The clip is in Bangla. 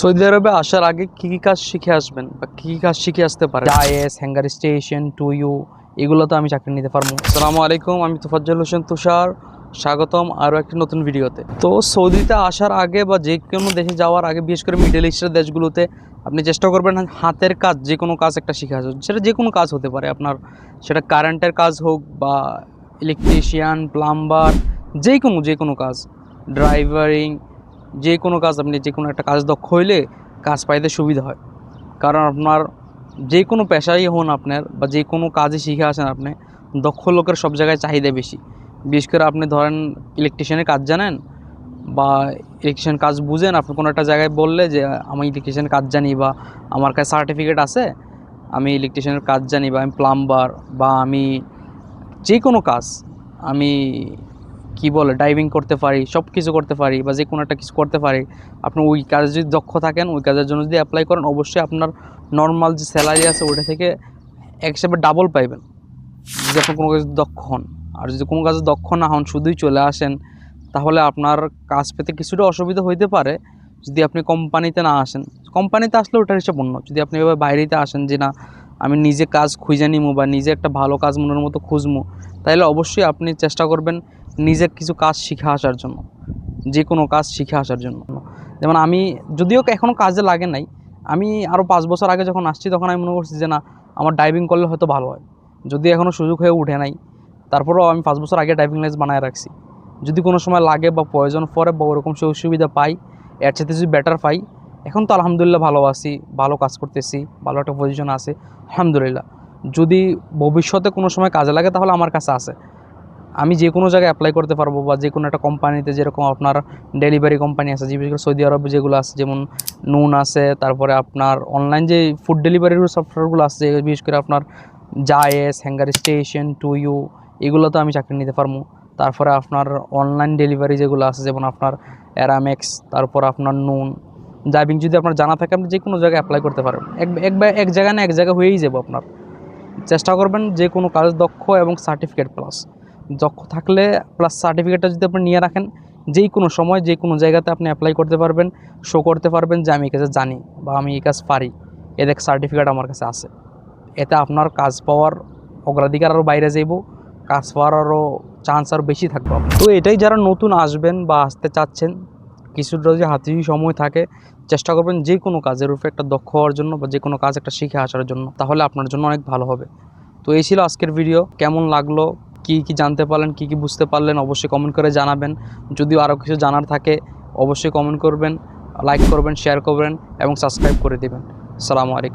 সৌদি আরবে আসার আগে কী কী কাজ শিখে আসবেন বা কী কী কাজ শিখে আসতে পারেন? আইএস হ্যাঙ্গার স্টেশন টু ইউ এগুলো তো আমি চাকরি নিতে পারব। আসসালামু আলাইকুম আমি তোফাজ্জল হোসেন তুষার। স্বাগতম আরও একটি নতুন ভিডিওতে। তো সৌদিতে আসার আগে বা যে কোনো দেশে যাওয়ার আগে বিশেষ করে মিডল ইস্টের দেশগুলোতে আপনি চেষ্টা করবেন হাতের কাজ যে কোনো কাজ একটা শিখে আসা সেটা যে কোনো কাজ হতে পারে আপনার সেটা কারেন্টের কাজ হোক বা ইলেকট্রিশিয়ান প্লাম্বার যে কোনো যে কোনো কাজ। ড্রাইভারিং যে কোনো কাজ আপনি যে কোনো একটা কাজ দক্ষ হইলে কাজ পাইতে সুবিধা হয়। কারণ আপনার যে কোনো পেশাই হন আপনার বা যে কোনো কাজে শিখে আসেন আপনি, দক্ষ লোকের সব জায়গায় চাহিদা বেশি। বিশেষ করে আপনি ধরেন ইলেকট্রিশিয়ানের কাজ জানেন বা ইলেকট্রিশিয়ান কাজ বুঝেন, আপনি কোনো একটা জায়গায় বললে যে, আমি ইলেকট্রিশিয়ানের কাজ জানি বা আমার কাছে সার্টিফিকেট আছে, আমি ইলেকট্রিশিয়ানের কাজ জানি বা আমি প্লাম্বার বা আমি যে কোনো কাজ, আমি কি বলে ডাইভিং করতে পারি সব কিছু করতে পারি বা যে কোনো একটা কিছু করতে পারি আপনি ওই কাজে যদি দক্ষ থাকেন, ওই কাজের জন্য যদি অ্যাপ্লাই করেন, অবশ্যই আপনার নর্মাল যে স্যালারি আছে ওটা থেকে এক হিসাবে ডাবল পাইবেন। যদি আপনি কোনো কাজে দক্ষ হন। আর যদি কোনো কাজে দক্ষ না হন, শুধুই চলে আসেন, তাহলে আপনার কাজ পেতে কিছুটা অসুবিধা হইতে পারে। যদি আপনি কোম্পানিতে না আসেন কোম্পানিতে আসলে ওটার হিসাব অন্য। যদি আপনি এভাবে বাইরেতে আসেন যে, না, আমি নিজে কাজ খুঁজে নিমু বা নিজে একটা ভালো কাজ মনের মতো খুঁজমু, তাহলে অবশ্যই আপনি চেষ্টা করবেন নিজের কিছু কাজ শিখে আসার জন্য, যে কোনো কাজ শিখে আসার জন্য। যেমন আমি, যদিও এখনও কাজে লাগে নাই, আমি আরও পাঁচ বছর আগে যখন আসছি তখন আমি মনে করছি যে না, আমার ডাইভিং করলে হয়তো ভালো হয়। যদি এখনও সুযোগ হয়ে উঠে নাই, তারপরেও আমি পাঁচ বছর আগে ড্রাইভিং লাইসেন্স বানায় রাখছি। যদি কোনো সময় লাগে বা প্রয়োজন পড়ে বা ওরকম সুযোগ সুবিধা পাই, এর সাথে যদি বেটার পাই, এখন তো আলহামদুলিল্লাহ ভালো আছি, ভালো কাজ করতেছি, ভালো একটা পজিশন আছে, আলহামদুলিল্লাহ। যদি ভবিষ্যতে কোনো সময় কাজে লাগে তাহলে আমার কাছে আছে। আমি যে কোনো জায়গায় অ্যাপ্লাই করতে পারব বা যে কোনো একটা কোম্পানিতে যেরকম আপনার ডেলিভারি কোম্পানি আছে বিশেষ করে সৌদি আরবে যেগুলো আছে, যেমন নুন আছে, তারপরে আপনার অনলাইন যে ফুড ডেলিভারির সফটওয়্যারগুলো আছে বিশেষ করে আপনার জায়েস হ্যাঙ্গার স্টেশন টু ইউ এগুলো তো আমি চাকরি নিতে পারব। তারপরে আপনার অনলাইন ডেলিভারি যেগুলো আছে, যেমন আপনার অ্যারামেক্স তারপর আপনার নুন ড্রাইভিং যদি আপনার জানা থাকে, আপনি যে কোনো জায়গায় অ্যাপ্লাই করতে পারেন। এক এক এক জায়গায় না এক জায়গায় হয়েই যাব আপনার। চেষ্টা করবেন যে কোনো কাজ দক্ষ এবং সার্টিফিকেট প্লাস দক্ষ থাকলে প্লাস সার্টিফিকেটটা যদি আপনি নিয়ে রাখেন, যেই কোনো সময় যে কোনো জায়গাতে আপনি অ্যাপ্লাই করতে পারবেন শো করতে পারবেন যে আমি এই কাজে জানি বা আমি এই কাজ পারি। এক সার্টিফিকেট আমার কাছে আছে। এতে আপনার কাজ পাওয়ার অগ্রাধিকার আরও বাইরে যাইব, কাজ পাওয়ার আরও চান্স আরও বেশি থাকবে তো এটাই যারা নতুন আসবেন বা আসতে চাচ্ছেন কিছুটা যদি হাতে সময় থাকে, চেষ্টা করবেন যে কোনো কাজের উপরে একটা দক্ষ হওয়ার জন্য বা যে কোনো কাজ একটা শিখে আসার জন্য, তাহলে আপনার জন্য অনেক ভালো হবে। তো এই ছিল আজকের ভিডিও কেমন লাগল? কি কি জানতে পারলেন, কি কি বুঝতে পারলেন, অবশ্যই কমেন্ট করে জানাবেন। যদিও আরও কিছু জানার থাকে, অবশ্যই কমেন্ট করবেন লাইক করবেন শেয়ার করবেন এবং সাবস্ক্রাইব করে দেবেন। সালামু আলাইকুম।